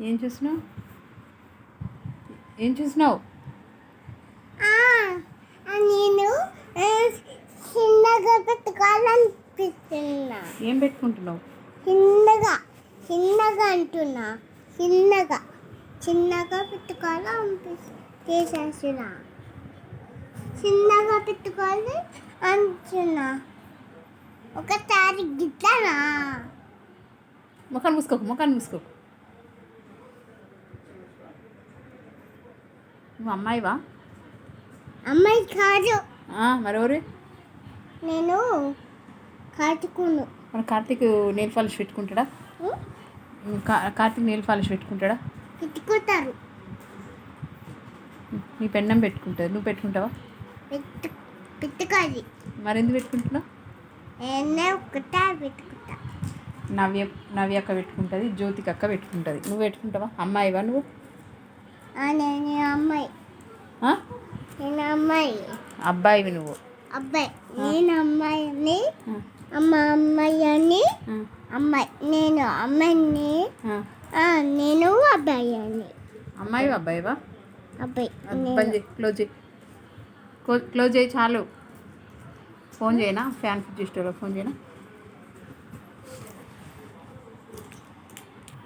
ఏం చూసినావు ఏం చూసినావు నేను చిన్నగా పెట్టుకోవాలనిపిస్తున్నా. ఏం పెట్టుకుంటున్నావు? చిన్నగా చిన్నగా అంటున్నా. చిన్నగా చిన్నగా పెట్టుకోవాలనిపిస్తున్నా. చిన్నగా పెట్టుకోవాలి అంటున్నా ఒకసారి గిట్లనా? ముఖాన్ని మూసుకోకు ముఖాన్ని మూసుకోకు. నువ్వు అమ్మాయివా? అమ్మాయి కాదు. మరెవరు? నేను కాటుకును మన కార్తీక్ నెయిల్ పాలిష్ పెట్టుకుంటాడా? కార్తీక్ నెయిల్ పాలిష్ పెట్టుకుంటాడా? పెట్టుకుంటారు. నీ పెన్నం పెట్టుకుంటుంది నువ్వు పెట్టుకుంటావా? పెట్టు పెట్టుకోవాలి. మరి ఎందుకు పెట్టుకుంటున్నావు? పెట్టుకుంటా. నవ్య నవ్య అక్క పెట్టుకుంటుంది జ్యోతికి అక్క పెట్టుకుంటుంది. నువ్వు పెట్టుకుంటావా? అమ్మాయివా నువ్వు? నేను అమ్మాయి? నేను అమ్మాయి. అబ్బాయివి నువ్వు. అబ్బాయి. నేను అమ్మాయి అని ఆ, అమ్మ అమ్మాయి అని అమ్మాయి. నేను అమ్మాయిని నేను అబ్బాయి అని అబ్బాయివా? అబ్బాయి. బంద్ చేయి క్లోజ్ చేయి. క్లో- క్లోజ్ చేయి చాలు. ఫోన్ చేయనా? ఫ్యాన్ ఫిట్ చేసేటోళ్ళకి ఫోన్ చేయనా?